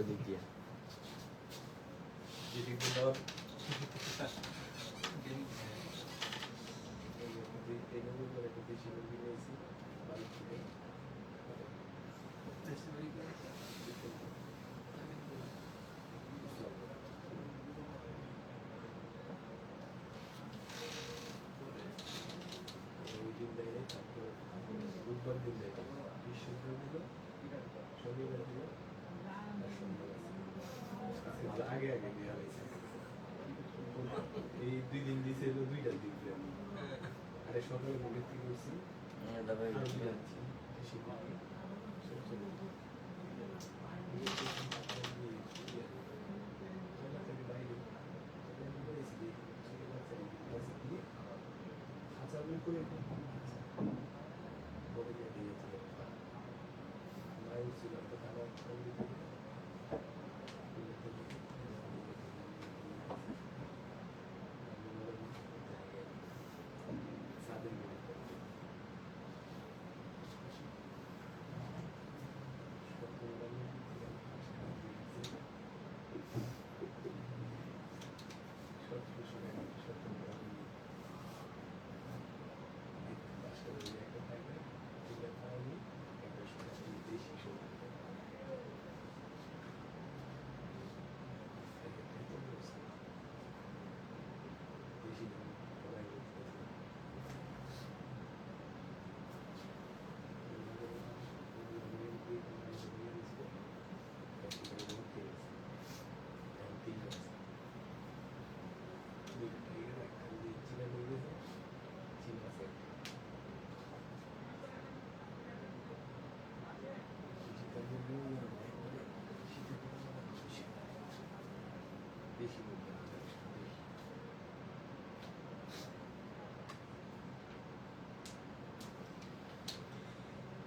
এদিক দিয়ে যেদিকে দেওয়ার বুধবার দিন দেয় বৃহস্পতিবার দিল শনিবার দিল আর সোমবার আছে। আগে আগে দেওয়া হয়েছে এই দুই দিন দিয়েছে হলো দুইটা দিন দিয়ে আমি। আরে সকালে ভোরের থেকে করছি তারপরে আরও দুইটা দিচ্ছি বেশি করে। সব চলে গেছে। সকাল থেকে বাইরে। সকালে বেরিয়েছি, সকালে বাচ্চা বাচ্চা দিয়ে, আচ্ছা করে বলে দিয়ে দিয়েছিল মায়ের ছিল তো তারা ফোন দিতে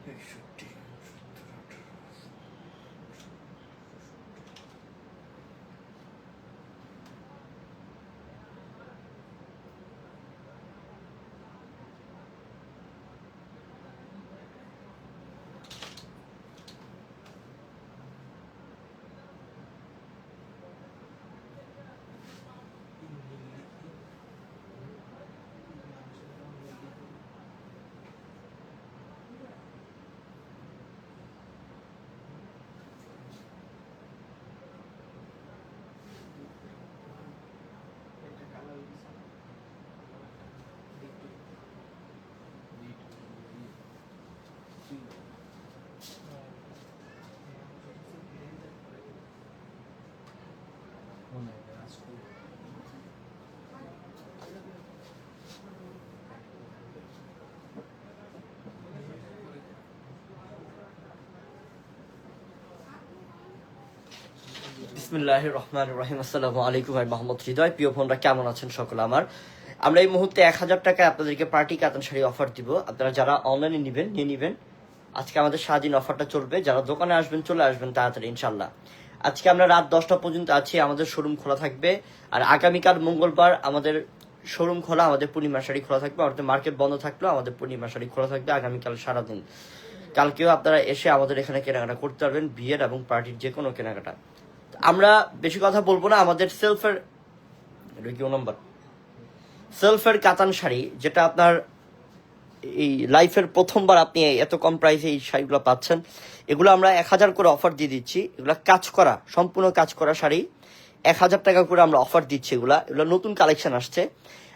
বেশি বিসমিল্লাহ রহমান রহিম। আসসালামু আলাইকুম ভাই, মোহাম্মদ হৃদয়। প্রিয় ফোনরা কেমন আছেন সকলে আমার? আমরা এই মুহূর্তে এক হাজার টাকায় আপনাদেরকে পার্টি কাতান শাড়ি অফার দিব। আপনারা যারা অনলাইনে নেবেন, নিয়ে নেবেন। আজকে আমাদের সারাদিন অফারটা চলবে। যারা দোকানে আসবেন, চলে আসবেন তাড়াতাড়ি ইনশাল্লাহ আজকে আমরা রাত দশটা পর্যন্ত আছি। আমাদের শোরুম খোলা থাকবে। আর আগামীকাল মঙ্গলবার আমাদের শোরুম খোলা, আমাদের পূর্ণিমা শাড়ি খোলা থাকবে। অর্থাৎ মার্কেট বন্ধ থাকলেও আমাদের পূর্ণিমা শাড়ি খোলা থাকবে আগামীকাল সারাদিন। কালকেও আপনারা এসে আমাদের এখানে কেনাকাটা করতে পারবেন। বিয়ের এবং পার্টির যে কোনো কেনাকাটা। আমরা বেশি কথা বলব না, আমাদের সেলফের নাম্বার সেলফের কাতান শাড়ি, যেটা আপনার এই লাইফের প্রথমবার আপনি এত কম প্রাইসে এই শাড়িগুলো পাচ্ছেন, এগুলো আমরা এক হাজার করে অফার দিয়ে দিচ্ছি। এগুলো কাজ করা, সম্পূর্ণ কাজ করা শাড়ি। এক হাজার টাকা করে আমরা অফার দিচ্ছি এগুলা। এগুলো নতুন কালেকশন আসছে।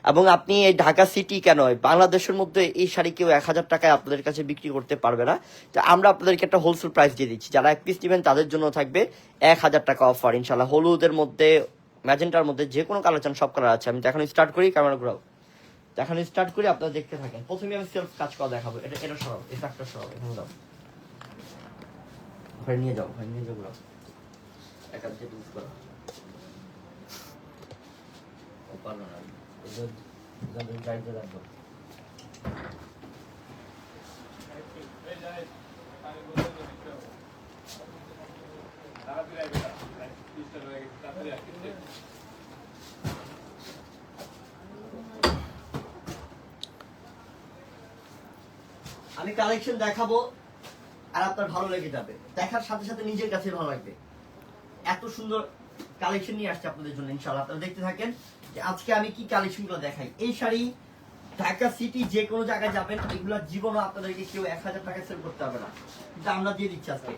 এবং আপনি এই ঢাকা সিটি কেন? বাংলাদেশের মধ্যে এই শাড়ি কেউ এক হাজার টাকায় আপনাদের কাছে বিক্রি করতে পারবে না। তো আমরা আপনাদেরকে একটা হোলসেল প্রাইস দিয়ে দিচ্ছি। যারা এক পিস নেবেন, তাদের জন্য থাকবে এক হাজার টাকা অফার ইনশাল্লাহ হলুদের মধ্যে, ম্যাজেন্টার মধ্যে যে কোনো কালার চান, সব কালার আছে। আমি এখন স্টার্ট করি ক্যামেরা ঘুরাও। এখন স্টার্ট করি, আপনারা দেখতে থাকেন। প্রথমে আমি সেলফ কাজ করা দেখাবো। এটা এটা সরাও এটা একটা সরাও, এখানে দাও। ঘরে নিয়ে যাও ঘরে নিয়ে যাও, ঘুরাও। ইউজ করো। পারল না। গাইডে রাখব। আমি কালেকশন দেখাবো আর আপনার ভালো লেগে যাবে। দেখার সাথে সাথে নিজের কাছে ভালো লাগবে। এত সুন্দর কালেকশন নিয়ে আসছে আপনাদের জন্য, ইনশাআল্লাহ। আপনারা দেখতে থাকেন যে আজকে আমি কি কালেকশনগুলো দেখাই। এই শাড়ি ঢাকা সিটি যে কোনো জায়গায় যাবেন, এগুলো জীবনও আপনাদেরকে কেউ এক হাজার টাকা সেল করতে হবে না। কিন্তু আমরা দিয়ে দিচ্ছি আজকে।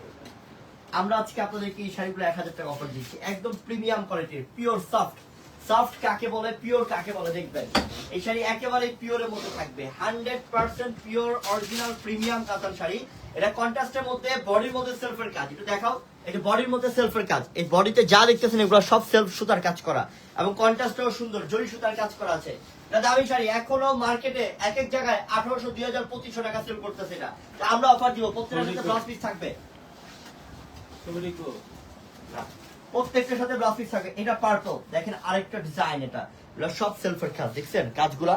আমরা আজকে আপনাদেরকে এই শাড়িগুলো এক হাজার টাকা অফার দিচ্ছি। একদম প্রিমিয়াম কোয়ালিটির পিওর সফট সফট কাকে বলে? পিওর কাকে বলে? দেখবেন। এই শাড়ি একেবারে পিওরের মধ্যে থাকবে। Hundred percent pure original premium কাতান শাড়ি। এটা কন্ট্রাস্টের মধ্যে বডির মধ্যে সেলফের কাজ। একটু দেখাও। এটা বডির মধ্যে সেলফের কাজ। এই বডিতে যা দেখতেছেন এগুলো সব সেলফ সুতার কাজ করা। এবং কন্ট্রাস্টও সুন্দর জরি সুতার কাজ করা আছে। এটা দামি শাড়ি এখনও মার্কেটে এক এক জায়গায় আঠারোশো দুই হাজার পঁচিশশো টাকা সেল করতেছে এটা। আমরা অফার দিব প্রত্যেকটার সাথে ব্লাউজ পিস থাকবে। প্রত্যেকটার সাথে ব্লাউজ পিস থাকবে। এটা পার্পল দেখেন আরেকটা ডিজাইন এটা। এগুলো সব সেলফের কাজ দেখছেন? কাজগুলা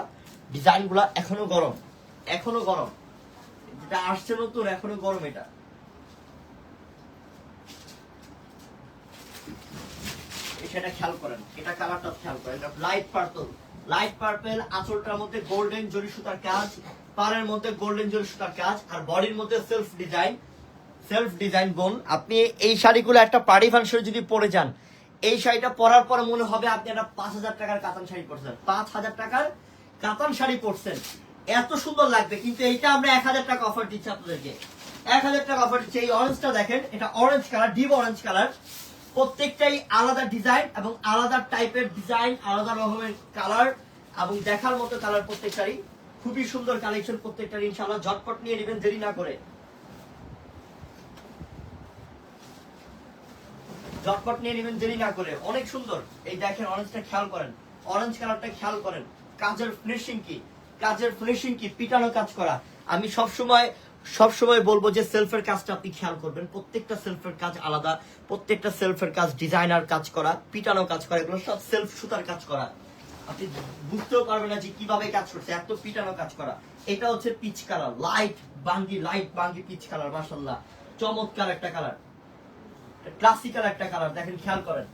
ডিজাইনগুলা এখনও গরম। এখনও গরম। যেটা আসছে নতুন এখনও গরম এটা। সেটা খেয়াল করেন। এটা কালারটা খেয়াল করেন। লাইট পার্পল লাইট পার্পল আঁচলটার মধ্যে গোল্ডেন জরি সুতার কাজ, পাড়ের মধ্যে গোল্ডেন জরি সুতার কাজ, আর বডির মধ্যে সেলফ ডিজাইন সেলফ ডিজাইন বোন। আপনি এই শাড়িগুলো একটা পার্টি ফাংশনে যদি পরে যান, এই শাড়িটা পরার পর মনে হবে আপনি একটা পাঁচ হাজার টাকার কাতান শাড়ি পরছেন। পাঁচ হাজার টাকার কাতান শাড়ি পরছেন। এত সুন্দর লাগবে। কিন্তু এইটা আমরা এক হাজার টাকা অফার দিচ্ছি আপনাদেরকে। এক হাজার টাকা অফার দিচ্ছি। এই অরেঞ্জটা দেখেন, এটা orange colour deep orange colour প্রত্যেকটাই আলাদা ডিজাইন এবং আলাদা টাইপের ডিজাইন আলাদা রকমের কালার এবং দেখার মতো কালার প্রত্যেকটারই। খুবই সুন্দর কালেকশন প্রত্যেকটার ইনশাআল্লাহ ঝটপট নিয়ে নেবেন, দেরি না করে। ঝটপট নিয়ে নেবেন, দেরি না করে। অনেক সুন্দর। এই দেখেন অরেঞ্জটা খেয়াল করেন। অরেঞ্জ কালারটা খেয়াল করেন। কাজের ফিনিশিং কি? কাজের ফিনিশিং কি? পিটানো কাজ করা। আমি সব সময় সব সময় বলব যে সেলফের কাজটা আপনি খেয়াল করবেন। প্রত্যেকটা সেলফের কাজ আলাদা, প্রত্যেকটা সেলফের কাজ ডিজাইনার কাজ করা, পিটানো কাজ করা, এগুলো সব সেলফ সুতার কাজ করা। আপনি বুঝতেও পারবেন না যে কীভাবে কাজ করছে, এত পিটানো কাজ করা। এটা হচ্ছে পিচ কালার লাইট বাঙ্গি লাইট বাঙ্গি পিচ কালার মাসাল্লাহ চমৎকার একটা কালার ক্লাসিক্যাল একটা কালার দেখেন, খেয়াল করেন।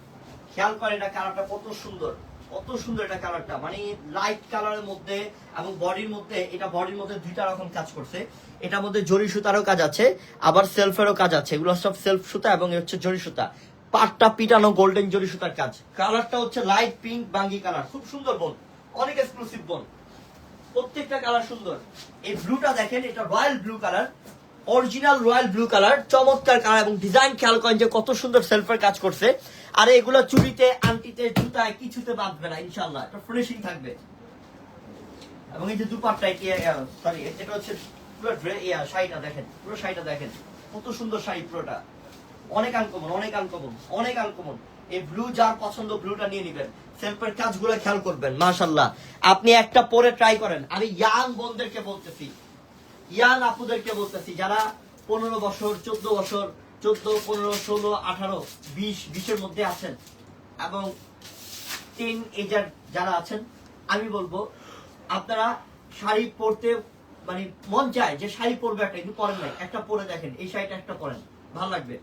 খেয়াল করেন এটা কালারটা কত সুন্দর। কত সুন্দর এটা কালারটা মানে লাইট কালারের মধ্যে এবং বডির মধ্যে, এটা বডির মধ্যে দুইটা রকম কাজ করছে। এটার মধ্যে জরি সুতারও কাজ আছে, আবার সেলফেরও কাজ আছে। এগুলো সব সেলফ সুতা এবং হচ্ছে জরি সুতা। পাটটা পিটানো গোল্ডেন জরি সুতার কাজ। কালারটা হচ্ছে লাইট পিঙ্ক বাঙ্গি কালার খুব সুন্দর বোন অনেক এক্সক্লুসিভ বোন প্রত্যেকটা কালার সুন্দর। এই ব্লুটা দেখেন, এটা royal blue colour original royal blue colour চমৎকার কালার এবং ডিজাইন খেয়াল করেন যে কত সুন্দর সেলফের কাজ করছে। আর এগুলো চুরিতে, আংটিতে, জুতায় কিছুতে বাঁধবে না ইনশাল্লাহ এটা ফিনিশিং থাকবে। এবং এই যে দুপাটটা কি সরি এটা হচ্ছে পুরো ইয়া, শাড়িটা দেখেন, পুরো শাড়িটা দেখেন। কত সুন্দর শাড়ি পুরোটা। অনেক আনকমন অনেক আনকমন অনেক আনকমন এই ব্লু যার পছন্দ ব্লুটা নিয়ে নেবেন। সেলফের কাজগুলো খেয়াল করবেন মাশাল্লাহ আপনি একটা পরে ট্রাই করেন। আমি ইয়াং বোনদেরকে বলতেছি ইয়াং আপুদেরকে বলতেছি, যারা পনেরো বছর, চোদ্দ বছর চোদ্দ, পনেরো, ষোলো, আঠারো, বিশ, বিশের মধ্যে আছেন। এবং টিন এজার যারা আছেন, আমি বলব, আপনারা শাড়ি পরতে মানে মন চায় যে শাড়ি পরবে একটা, কিন্তু পরেন নাই। একটা পরে দেখেন, এই শাড়িটা একটা পরেন। ভালো লাগবে?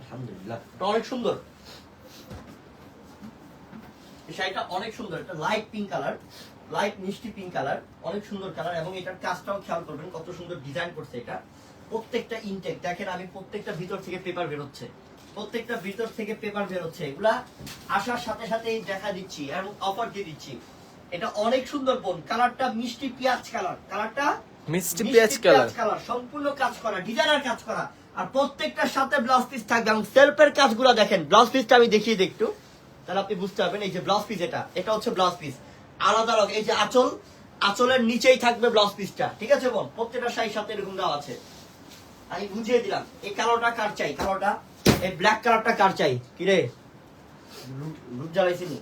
আলহামদুলিল্লাহ। অনেক সুন্দর। শাড়িটা অনেক সুন্দর এটা লাইট পিঙ্ক কালার লাইট মিষ্টি পিঙ্ক কালার অনেক সুন্দর কালার এবং এটার কাজটাও খেয়াল করবেন কত সুন্দর ডিজাইন করছে এটা। প্রত্যেকটা ইনটেক দেখেন আমি প্রত্যেকটা ভিতর থেকে পেপার বেরোচ্ছে। প্রত্যেকটা ভিতর থেকে পেপার বেরোচ্ছে। এগুলা আসার সাথে সাথেই দেখা দিচ্ছি এবং অফার দিয়ে দিচ্ছি। এটা অনেক সুন্দর বোন কালারটা মিষ্টি পেঁয়াজ কালার কালারটা মিষ্টি পেঁয়াজ কালার কালার সম্পূর্ণ কাজ করা ডিজাইনার কাজ করা। আর প্রত্যেকটার সাথে ব্লাউজ পিস থাকবে এবং সেলফের কাজগুলো দেখেন ব্লাউজ পিসটা আমি দেখিয়ে একটু। তাহলে আপনি বুঝতে পারবেন এই যে ব্লাউজ পিস এটা এটা হচ্ছে ব্লাউজ পিস আলাদা রকম এই যে আঁচল আঁচলের নিচেই থাকবে ব্লাউজ পিসটা ঠিক আছে বোন? প্রত্যেকটা শাড়ির সাথে এরকম দেওয়া আছে। আমি বুঝিয়ে দিলাম। এই কালোটা কার চাই? কালোটা এই ব্ল্যাক কালারটা কার চাই? কিরে রূপ জ্বালাইছি নি?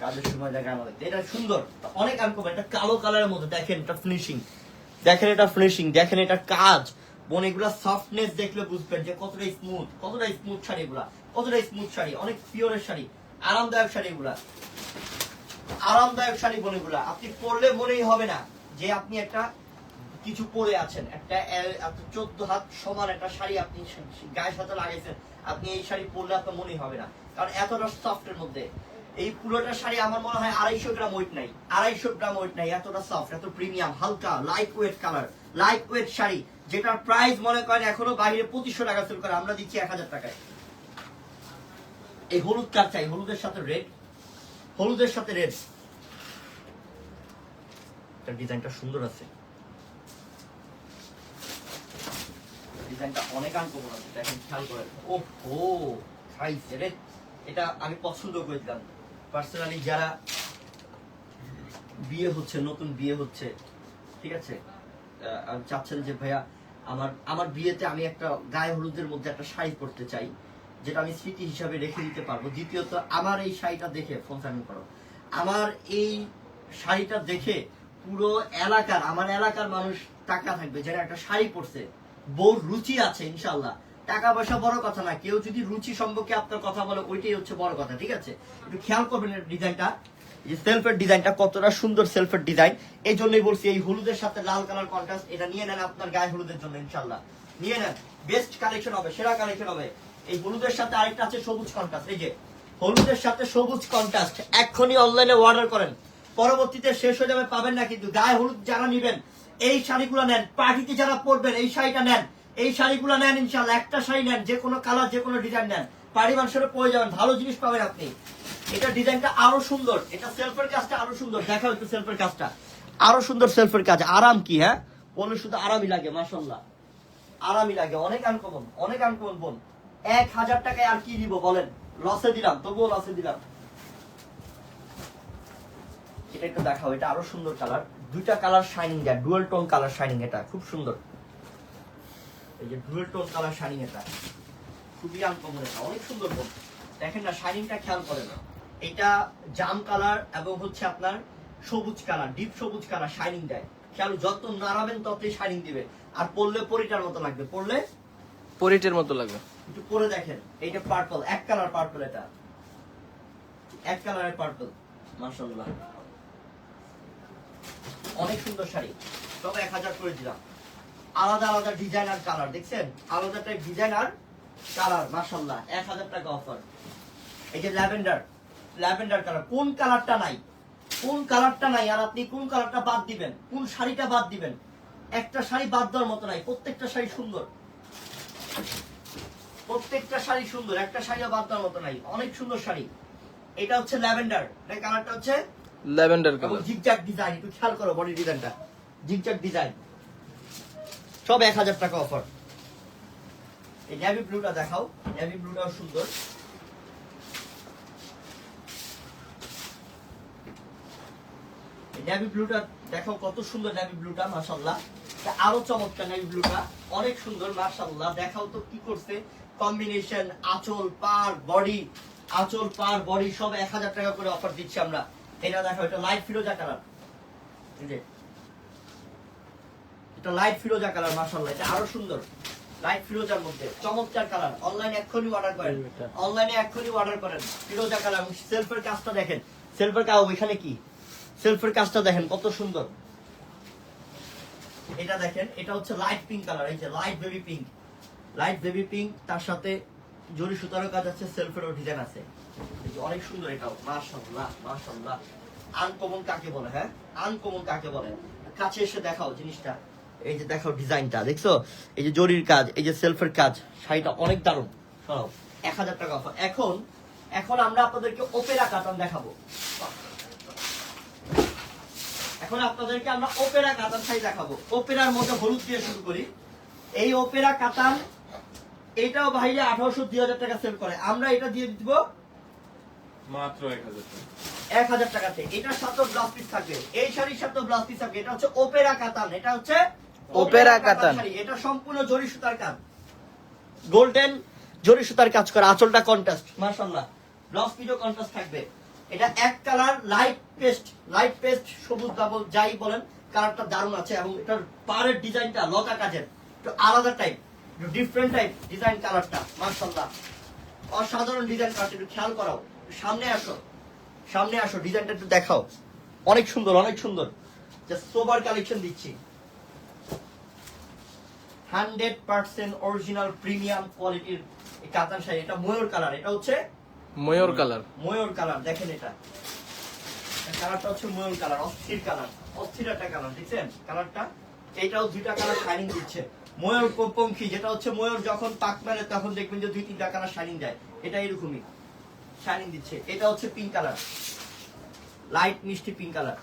কাজের সময় দেখা আমাদের। এটা সুন্দর। অনেক আনকমন এটা কালো কালারের মধ্যে। দেখেন এটা ফিনিশিং দেখেন এটা ফিনিশিং দেখেন এটা কাজ। বোন এগুলা সফটনেস দেখলে বুঝবেন যে কতটা স্মুথ কতটা স্মুথ শাড়ি এগুলা। কতটা স্মুথ শাড়ি? অনেক পিওরের শাড়ি। আরামদায়ক শাড়ি এগুলা আরামদায়ক শাড়ি বোন এগুলা আপনি পরলে মনেই হবে না। যে আপনি একটা কিছু পরে আছেন, একটা চোদ্দ হাত সমান একটা শাড়ি আপনি গায়ের সাথে লাগাইছেন, আপনি এই শাড়ি পরলে আপনার মনেই হবে না। কারণ এতটা সফটের মধ্যে। এই পুরোটা শাড়ি আমার মনে হয় আড়াইশো গ্রাম ওয়েট নাই। আড়াইশো গ্রাম ওয়েট নাই, এতটা সফট এত প্রিমিয়াম হালকা light weight colour light weight sari, যেটার প্রাইস মনে করেন এখনও বাইরে পঁচিশশো টাকা সেল করে, আমরা দিচ্ছি এক হাজার টাকায়। এই হলুদ কার চাই? হলুদের সাথে রেড হলুদের সাথে রেড ডিজাইনটা সুন্দর আছে। ডিজাইনটা অনেক আনকমন আছে, দেখেন ও খাইছে রে এটা আমি পছন্দ করেছিলাম। পার্সোনালি যারা বিয়ে হচ্ছে, নতুন বিয়ে হচ্ছে, ঠিক আছে? চাচ্ছেন যে ভাইয়া, আমার আমার বিয়েতে আমি একটা গায়ে হলুদের মধ্যে একটা শাড়ি পরতে চাই। যেটা আমি স্মৃতি হিসাবে রেখে দিতে পারব। দ্বিতীয়ত, আমার এই শাড়িটা দেখে ফোন করো, আমার এই শাড়িটা দেখে পুরো এলাকার, আমার এলাকার মানুষ টাকা থাকবে, যারা একটা শাড়ি পরছে। বউর রুচি আছে ইনশাল্লাহ টাকা পয়সা বড় কথা না, কেউ যদি রুচি সম্পর্কে আপনার কথা বলে, ওইটাই হচ্ছে বড় কথা, ঠিক আছে? একটু খেয়াল করবেন ডিজাইনটা। সেলফের ডিজাইনটা, কতটা সুন্দর সেলফের ডিজাইন। এই জন্যই বলছি, এই হলুদের সাথে লাল কালার কন্ট্রাস্ট এটা নিয়ে নেন আপনার গায়ে হলুদের জন্য ইনশাল্লাহ নিয়ে নেন বেস্ট কালেকশন হবে, সেরা কালেকশন হবে। এই হলুদের সাথে আরেকটা আছে সবুজ কন্ট্রাস্ট। এই যে, হলুদের সাথে সবুজ কন্ট্রাস্ট, এক্ষুনি অনলাইনে অর্ডার করেন। পরবর্তীতে শেষ হয়ে যাবে, পাবেন না কিন্তু। গায়ে হলুদ যারা নিবেন, এই শাড়িগুলো নেন। পার্টিতে যারা পরবেন, এই শাড়িটা নেন। এই শাড়িগুলো নেন ইনশাল্লাহ একটা শাড়ি নেন, যে কোনো কালার যে কোনো ডিজাইন নেন। বাড়ি মানুষের পরে যাবেন, ভালো জিনিস পাবেন আপনি। এটা ডিজাইনটা আরও সুন্দর। এটা সেলফের কাজটা আরও সুন্দর। দেখা হচ্ছে সেলফের কাজটা। আরও সুন্দর সেলফের কাজ। আরাম কি হ্যাঁ? বলে শুধু আরামই লাগে মাসাল্লাহ আরামই লাগে। অনেক আনকমন অনেক আনকমন বোন। এক হাজার টাকায় আর কি দিব বলেন? লসে দিলাম, তবুও লসে দিলাম। এটা একটু দেখাও, এটা আরও সুন্দর কালার। দুইটা কালার শাইনিং দেয় ডুয়েল টোন কালার শাইনিং এটা, খুব সুন্দর। এই যে ডুয়েল টোন কালার শাইনিং এটা, খুবই আনকমন এটা, অনেক সুন্দর বোন দেখেন না শাইনিংটা খেয়াল করেন এটা জাম কালার এবং হচ্ছে আপনার সবুজ কালার ডিপ সবুজ কালার শাইনিং দেয়। খেয়াল, যত নাড়াবেন ততই শাইনিং দিবে। আর পড়লে পরিটার মতো লাগবে পড়লে পরিটের মতো লাগবে। একটু দেখেন। এইটা পার্পল এক কালার পার্পল এটা। এক কালারের পার্পল অনেক সুন্দর শাড়ি। তবে এক হাজার করে দিলাম। আলাদা আলাদা ডিজাইন আর কালার দেখছেন? আলাদা টাইপ ডিজাইন আর কালার মাশাআল্লাহ। এক হাজার টাকা অফার এই যে ল্যাভেন্ডার ল্যাভেন্ডার কালার কোন কালারটা নাই? কোন কালারটা নাই আর আপনি কোন কালারটা বাদ দিবেন? কোন শাড়িটা বাদ দিবেন? একটা শাড়ি বাদ দেওয়ার মতো নাই, প্রত্যেকটা শাড়ি সুন্দর। প্রত্যেকটা শাড়ি সুন্দর একটা শাড়িও বাদ দেওয়ার মতো নাই অনেক সুন্দর শাড়ি। এটা হচ্ছে ল্যাভেন্ডার এই কালারটা হচ্ছে ল্যাভেন্ডার কালার জিগজাগ ডিজাইন একটু খেয়াল করো বডি ডিজাইনটা জিগজাগ ডিজাইন সব এক হাজার টাকা অফার এই নেভি ব্লুটা দেখাও নেভি ব্লুটাও সুন্দর। নেভি ব্লুটা দেখো কত সুন্দর নেভি ব্লুটা মাশাল্লাহ তা আরও চমৎকার নেভি ব্লুটা অনেক সুন্দর মাশাল্লাহ দেখাও তো কি করছে। কম্বিনেশন আঁচল পার বডি আঁচল পার বডি সব এক হাজার টাকা করে অফার দিচ্ছি আমরা। এটা দেখো, এটা লাইট ফিরোজা কালার এটা লাইট ফিরোজা কালার মাশাল্লাহ এটা আরও সুন্দর। লাইট ফিরোজার মধ্যে, চমৎকার কালার অনলাইনে এক্ষুনি অর্ডার করেন। অনলাইনে এক্ষুনি অর্ডার করেন। ফিরোজা কালার সেলফের কাজটা দেখেন। সেলফের কাজ ওইখানে কি? সেলফের কাজটা দেখেন, কত সুন্দর। এটা দেখেন, এটা হচ্ছে লাইট পিঙ্ক কালার এই যে light baby pink light baby pink, তার সাথে জরি সুতারও কাজ আছে, সেলফেরও ডিজাইন আছে। অনেক সুন্দর এটাও, মাশাআল্লাহ মাশাআল্লাহ। আনকমন কাকে বলে হ্যাঁ? আনকমন কাকে বলে? কাছে এসে দেখাও জিনিসটা। এই যে দেখাও ডিজাইনটা, দেখছ? এই যে জরির কাজ, এই যে সেলফের কাজ, শাড়িটা অনেক দারুণ। সরাও এক হাজার টাকা অফার এখন এখন আমরা আপনাদেরকে ওপেরা কাতান দেখাবো। এখন আপনাদেরকে আমরা ওপেরা কাতান শাড়ি দেখাবো। ওপেরার মধ্যে হলুদ দিয়ে শুরু করি। এই ওপেরা কাতান এটাও বাইরে আঠারোশো দুই হাজার টাকা সেল করে। আমরা এটা দিয়ে দিব মাত্র এক হাজার টাকা। এক হাজার টাকাতে। এটার সাথেও ব্লাউজ পিস থাকবে। এই শাড়ির সাথেও ব্লাউজ পিস থাকবে। এটা হচ্ছে ওপেরা কাতান। এটা হচ্ছে ওপেরা কাতান। এটা সম্পূর্ণ জরি সুতার কাজ। গোল্ডেন জরি সুতার কাজ করা। আঁচলটা কন্ট্রাস্ট মাশাআল্লাহ। ব্লাউজ পিসও কন্ট্রাস্ট থাকবে। এটা এক colour light paste light paste সবুজ ডাবল যাই বলেন কালারটা দারুণ আছে এবং এটার পাড়ের ডিজাইনটা লতা কাজের। একটু আলাদা টাইপ ডিফারেন্ট টাইপ ডিজাইন কালারটা মাশাআল্লাহ। অসাধারণ ডিজাইন কালারটা একটু খেয়াল করাও। সামনে আসো সামনে আসো ডিজাইনটা একটু দেখাও। অনেক সুন্দর অনেক সুন্দর। জাস্ট সোবার কালেকশন দিচ্ছি। হান্ড্রেড পার্সেন্ট অরিজিনাল প্রিমিয়াম কোয়ালিটির এই কাতান শাড়ি। এটা ময়ূর কালার এটা হচ্ছে ময়ূর কালার ময়ূর কালার দেখেন এটা। কালারটা হচ্ছে ময়ূর কালার অস্থির কালার অস্থির একটা কালার দেখছেন? কালারটা এইটাও দুইটা কালার শাইনিং দিচ্ছে। ময়ূর পঙ্খী যেটা হচ্ছে ময়ূর যখন পাক মেলে তখন দেখবেন যে দুই তিনটা কালার শাইনিং যায়। এটা এরকমই। শাইনিং দিচ্ছে। এটা হচ্ছে পিঙ্ক কালার লাইট মিষ্টি পিঙ্ক কালার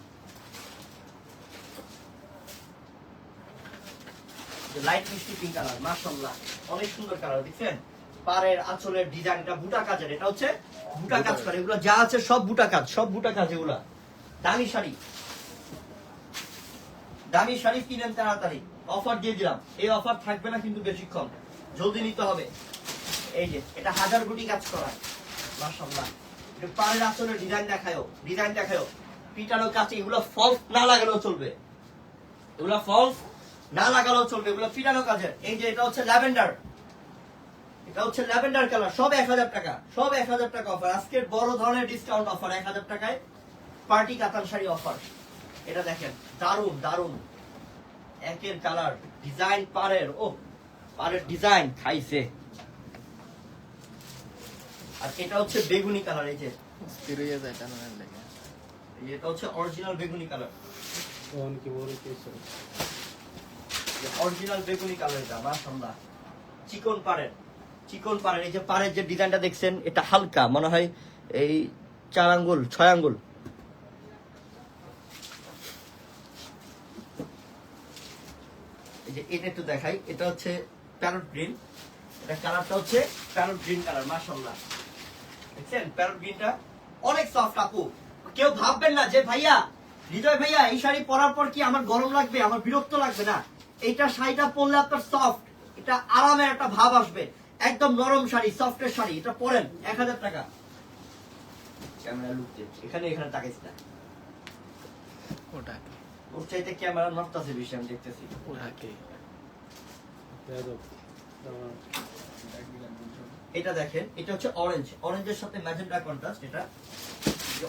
লাইট মিষ্টি পিঙ্ক কালার মাশাআল্লাহ। অনেক সুন্দর কালার দেখছেন? পাড়ের আঁচলের ডিজাইন এটা বুটা কাজের। এটা হচ্ছে বুটা কাজ করে। এগুলো যা আছে সব বুটা কাজ সব বুটা কাজ এগুলা। দামি শাড়ি। দামি শাড়ি কিনেন তাড়াতাড়ি। অফার দিয়ে দিলাম। এই অফার থাকবে না কিন্তু বেশিক্ষণ। জলদি নিতে হবে। এই যে, এটা হাজার কোটি কাজ করা। মাশাআল্লাহ। এটা পাড়ের আঁচলের ডিজাইন দেখায়ও ডিজাইন দেখায়ও। পিটানো কাছে এগুলো ফলস না লাগালেও চলবে। এগুলো ফলস না লাগালেও চলবে। এগুলো ফিটানো কাজের। এই যে, এটা হচ্ছে ল্যাভেন্ডার। এটা হচ্ছে ল্যাভেন্ডার কালার। সব এক হাজার টাকা। সব এক হাজার টাকা অফার। আজকের বড় ধরনের ডিসকাউন্ট অফার। এক হাজার টাকায় পার্টি কাতান শাড়ি অফার। এটা দেখেন দারুণ দারুণ একের কালার ডিজাইন পারের ও পারের ডিজাইন খাইছে। আর এটা হচ্ছে বেগুনি কালার এই যে। যায় টানার লেগে। এটা হচ্ছে অরিজিনাল বেগুনি কালার। তখন কি বলে কিছু অরিজিনাল বেগুনি কালার এটা মাশাআল্লাহ। চিকন পাড়ের চিকন পাড়ের এই যে পাড়ের যে ডিজাইনটা দেখছেন এটা হালকা মনে হয় এই চার আঙ্গুল ছয় আঙ্গুল। যে এটা একটু দেখাই, এটা হচ্ছে প্যারট গ্রিন এটা কালারটা হচ্ছে প্যারট গ্রিন কালার মাশাআল্লাহ। দেখছেন? প্যারট গ্রিনটা অনেক সফট আপু। কেউ ভাববেন না যে, ভাইয়া, হৃদয় ভাইয়া, এই শাড়ি পরার পর কি আমার গরম লাগবে? আমার বিরক্ত লাগবে না? এইটা শাড়িটা পরলে আপনার সফট এটা আরামের একটা ভাব আসবে। একদম নরম শাড়ি সফটের শাড়ি, এটা পরেন, এক হাজার টাকা। ক্যামেরা লুক এখানে এখানে তাকাইছি না। ওটা ওর চাইতে ক্যামেরা নড়তাছে বেশি আমি দেখতেছি। এটা দেখেন এটা হচ্ছে অরেঞ্জ অরেঞ্জের সাথে ম্যাজেন্ডা কন্ট্রাস্ট এটা।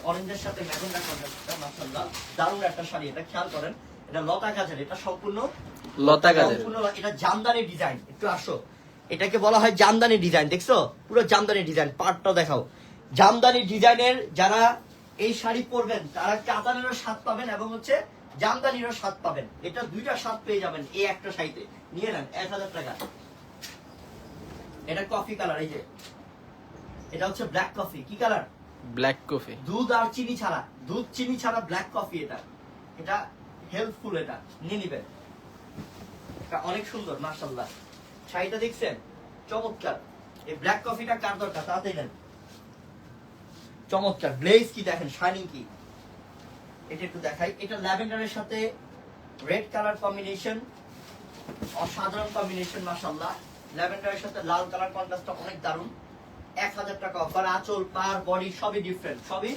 অরেঞ্জের সাথে ম্যাজেন্ডা কন্ট্রাস্ট মাশাআল্লাহ দারুণ একটা শাড়ি এটা খেয়াল করেন এটা লতা কাজের এটা সম্পূর্ণ লতা এটা জামদানি ডিজাইন একটু আসো। এটাকে বলা হয় জামদানি ডিজাইন দেখছ? পুরো জামদানি ডিজাইন পার্টটা দেখাও। জামদানি ডিজাইনের যারা এই শাড়ি পরবেন তারা কাতানেরও স্বাদ পাবেন এবং হচ্ছে জামদানিরও স্বাদ পাবেন। এটা দুইটা স্বাদ পেয়ে যাবেন এই একটা শাড়িতে নিয়ে নেন এক হাজার টাকা। এটা কফি কালার এই যে। এটা হচ্ছে ব্ল্যাক কফি কি কালার ব্ল্যাক কফি দুধ আর চিনি ছাড়া। দুধ চিনি ছাড়া ব্ল্যাক কফি এটা। এটা হেল্পফুল এটা। নিয়ে নিবেন। এটা অনেক সুন্দর মার্শাল্লাহ শাড়িটা দেখছেন? চমৎকার। এই ব্ল্যাক কফিটা কার দরকার? তাড়াতাড়ি নেন। চমৎকার। ব্লেজ কি দেখেন? শাইনিং কি? এটা একটু দেখাই। এটা ল্যাভেন্ডারের সাথে রেড কালার কম্বিনেশন অসাধারণ কম্বিনেশন মাসাল্লাহ ল্যাভেন্ডারের সাথে লাল কালার কন্ট্রাস্টটা অনেক দারুণ। এক হাজার টাকা অফার আঁচল পার বডি সবই ডিফারেন্ট সবই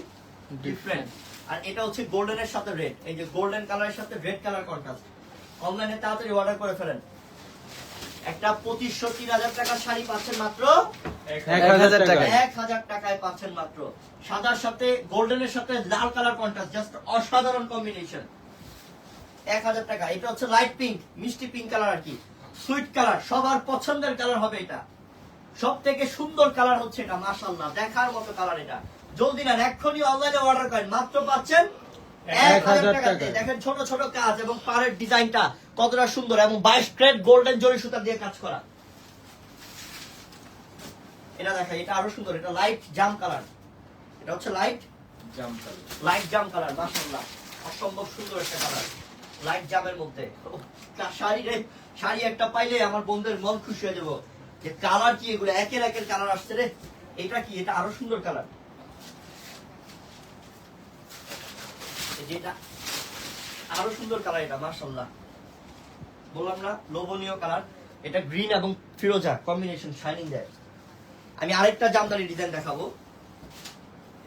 ডিফারেন্ট আর এটা হচ্ছে গোল্ডেনের সাথে রেড এই যে গোল্ডেন কালারের সাথে রেড কালার কন্ট্রাস্ট অনলাইনে তাড়াতাড়ি অর্ডার করে ফেলেন। একটা পঁচিশশো তিন হাজার টাকার শাড়ি পাচ্ছেন মাত্র এক হাজার টাকা টাকায়। পাচ্ছেন মাত্র। সাদার সাথে গোল্ডেনের সাথে লাল কালার কন্ট্রাস্ট জাস্ট অসাধারণ কম্বিনেশন এক হাজার টাকা। এটা হচ্ছে লাইট পিঙ্ক মিষ্টি পিঙ্ক কালার আর কি। সুইট কালার সবার পছন্দের কালার হবে এটা। সব থেকে সুন্দর কালার হচ্ছে এটা মাশাল্লাহ দেখার মতো কালার এটা। জলদি না এক্ষুনি অনলাইনে অর্ডার করেন। মাত্র পাচ্ছেন এক হাজার টাকাতে দেখেন ছোট ছোট কাজ এবং পাড়ের ডিজাইনটা কতটা সুন্দর এবং বাইশ গোল্ডেন জরি সুতা দিয়ে কাজ করা। এটা দেখা এটা আরও সুন্দর এটা লাইট জাম কালার এটা হচ্ছে লাইট জাম কালার লাইট জাম কালার মাশাআল্লাহ। অসম্ভব সুন্দর একটা কালার লাইট জামের মধ্যে। শাড়ি রে শাড়ি একটা পাইলে আমার বন্ধুদের মন খুশি হয়ে যাব। যে কালার কি এগুলো? একের একের কালার আসছে রে। এটা কি? এটা আরও সুন্দর কালার যেটা আরও সুন্দর কালার এটা, মাশাআল্লাহ। বললাম না, লোভনীয় কালার এটা গ্রিন এবং ফিরোজা কম্বিনেশন শাইনিং দেয়। আমি আরেকটা জামদানি ডিজাইন দেখাবো।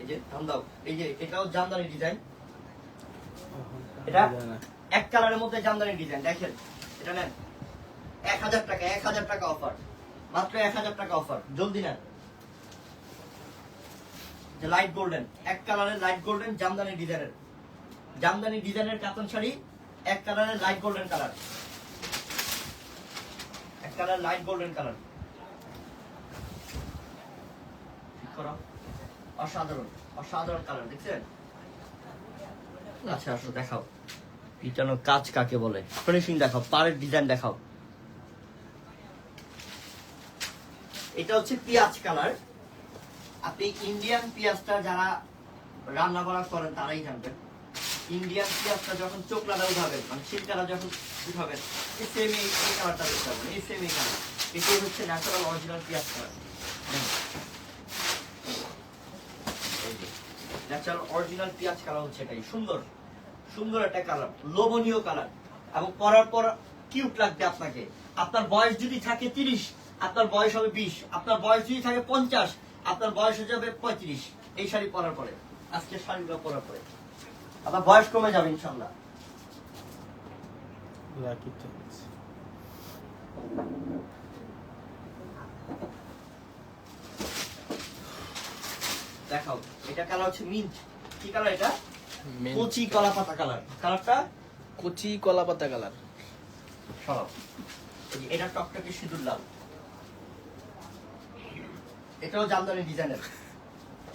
এই যে থাম এই যে, এটাও জামদানি ডিজাইন এটা? এক কালারের মধ্যে জামদানি ডিজাইন দেখেন। এটা নেন। এক হাজার টাকা, এক হাজার টাকা অফার মাত্র এক হাজার টাকা অফার জলদি নেন। লাইট গোল্ডেন এক কালারের লাইট গোল্ডেন জামদানি ডিজাইনের জামদানি ডিজাইনের কাতান শাড়ি, এক কালারের লাইট গোল্ডেন কালার এক কালার লাইট গোল্ডেন কালার অসাধারণ অসাধারণ কালার দেখছেন? আচ্ছা আসো, দেখাও। পিটানো কাজ কাকে বলে? ফিনিশিং দেখাও, পাড়ের ডিজাইন দেখাও। এটা হচ্ছে পেঁয়াজ কালার আপনি ইন্ডিয়ান পেঁয়াজটা যারা রান্না বান্না করেন, তারাই জানবেন। ইন্ডিয়ান পেঁয়াজটা যখন চোখলাটা উঠাবেন মানে যখন উঠাবেন, এই সেম এই দেখতে পাবেন, এই সেম এই হচ্ছে ন্যাচারাল অরিজিনাল পেঁয়াজ ন্যাচারাল অরিজিনাল পেঁয়াজ কালার হচ্ছে এটাই, সুন্দর। সুন্দর একটা কালার লোভনীয় কালার এবং পরার পর কিউট লাগবে আপনাকে। আপনার বয়স যদি থাকে তিরিশ, আপনার বয়স হবে বিশ, আপনার বয়স যদি থাকে পঞ্চাশ, আপনার বয়স হয়ে যাবে পঁয়ত্রিশ। এই শাড়ি পরার পরে আজকে শাড়িগুলো পরার পরে। আপনার বয়স কমে যাবে ইনশাল্লাহ লাকি চান্স দেখাও এটা কালার হচ্ছে মিন্ট কি কালার এটা? কচি কলা পাতা কালার কালারটা কচি কলা পাতা কালার সরাও এটা টকটকে সিঁদুর লাল। এটাও জামদানি ডিজাইনের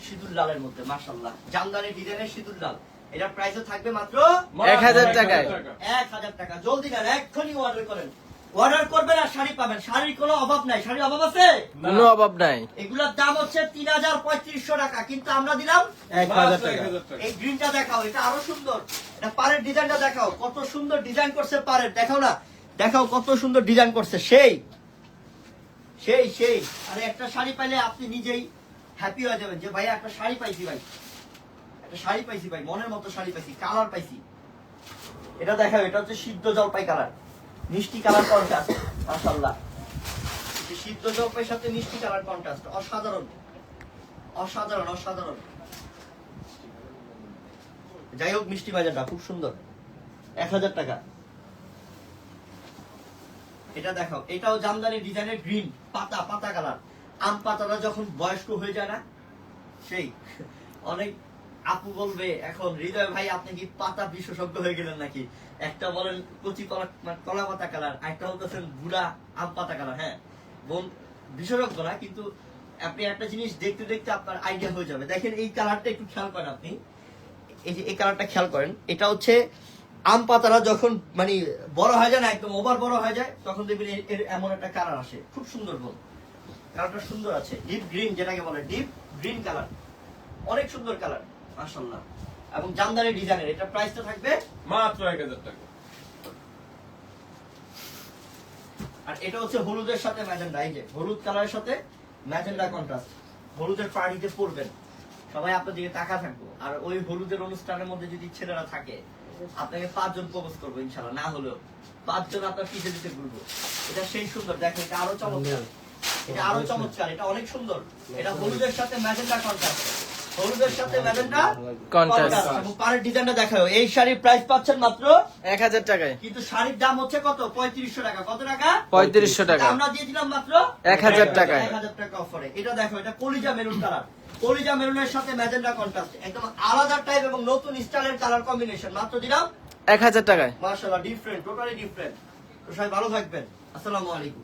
সিঁদুর লালের মধ্যে মাশাল্লাহ জামদানি ডিজাইনের সিঁদুর লাল। প্রাইসও থাকবে মাত্র এক হাজার টাকায়। এক হাজার টাকা। জলদি এক্ষুনি অর্ডার করেন। অর্ডার করবেন আর শাড়ি পাবেন। শাড়ির কোনো অভাব নাই। শাড়ির অভাব আছে? কোনো অভাব নাই। এগুলোর দাম হচ্ছে টাকা কিন্তু আমরা দিলাম এক হাজার টাকা। এই গ্রিনটা দেখাও এটা আরও সুন্দর। এটা পাড়ের ডিজাইনটা দেখাও কত সুন্দর ডিজাইন করছে পাড়ের। দেখাও না দেখাও কত সুন্দর ডিজাইন করছে। সেই সেই সেই। আরে একটা শাড়ি পাইলে আপনি নিজেই হ্যাপি হয়ে যাবেন যে ভাই একটা শাড়ি পাইছি ভাই। একটা শাড়ি পাইছি ভাই, মনের মতো শাড়ি পাইছি কালার পাইছি। এটা দেখাও, এটা হচ্ছে সিদ্ধ জলপাই কালার মিষ্টি কালার কন্ট্রাস্ট মাশাআল্লাহ। সিদ্ধ জলপাইয়ের সাথে মিষ্টি কালার কন্ট্রাস্ট অসাধারণ। অসাধারণ অসাধারণ। যাই হোক, মিষ্টি বাজারটা খুব সুন্দর। এক হাজার টাকা। এটা দেখাও, এটাও জামদানি ডিজাইনের গ্রিন পাতা পাতা কালার আম পাতাটা যখন বয়স্ক হয়ে যায় না, সেই অনেক আপু বলবে, এখন হৃদয় ভাই, আপনি কি পাতা বিশেষজ্ঞ হয়ে গেলেন নাকি? একটা বলেন, কচি কলা মানে পাতা কালার একটা বলতেছেন বুড়া আম পাতা কালার হ্যাঁ? বোন, বিশেষজ্ঞ না, কিন্তু আপনি একটা জিনিস দেখতে দেখতে আপনার আইডিয়া হয়ে যাবে। দেখেন, এই কালারটা একটু খেয়াল করেন আপনি। এই যে, এই কালারটা খেয়াল করেন। এটা হচ্ছে আম পাতারা যখন মানে বড় হয়ে যায় না, একদম ওভার বড় হয়ে যায়, তখন দেখবেন এর এমন একটা কালার আসে। খুব সুন্দর, বোন। কালারটা সুন্দর আছে। ডিপ গ্রিন যেটাকে বলে ডিপ গ্রিন কালার। অনেক সুন্দর কালার। মাশাল্লাহ এবং জামদানি ডিজাইনের এটা প্রাইসটা থাকবে? মাত্র এক হাজার টাকা। আর এটা হচ্ছে হলুদের সাথে ম্যাজেন্ডা এই যে হলুদ কালারের সাথে ম্যাজেন্ডা কন্ট্রাস্ট হলুদের পার্টিতে পরবেন। সবাই আপনার দিকে তাকা থাকব। আর ওই হলুদের অনুষ্ঠানের মধ্যে যদি ছেলেরা থাকে আপনাকে পাঁচজন প্রপোজ করব ইনশাল্লাহ না হলেও পাঁচজন আপনার পিছিয়ে দিতে ঘুরবো। এটা সেই সুন্দর দেখেন এটা আরও চমৎকার। এটা আরও চমৎকার এটা অনেক সুন্দর। এটা হলুদের সাথে ম্যাজেন্ডা কন্ট্রাস্ট হলুদের সাথে ম্যাজেন্ডা Contrast. এবং পাড়ের ডিজাইনটা দেখাও। এই শাড়ির প্রাইস পাচ্ছেন মাত্র এক হাজার টাকায়। কিন্তু শাড়ির দাম হচ্ছে কত? পঁয়ত্রিশশো টাকা। কত টাকা? পঁয়ত্রিশশো টাকা। আমরা দিয়ে দিলাম মাত্র এক হাজার টাকায় এক হাজার টাকা অফারে এটা দেখো এটা কলিজা মেরুন কালার। কলিজা মেরুনের সাথে ম্যাজেন্ডা কন্ট্রাস্ট একদম আলাদা টাইপ এবং নতুন স্টাইলের কালার কম্বিনেশন মাত্র দিলাম এক হাজার টাকায়। মার্শাল্লাহ ডিফারেন্ট টোটালি ডিফারেন্ট তো সবাই ভালো থাকবেন। আসসালামু আলাইকুম।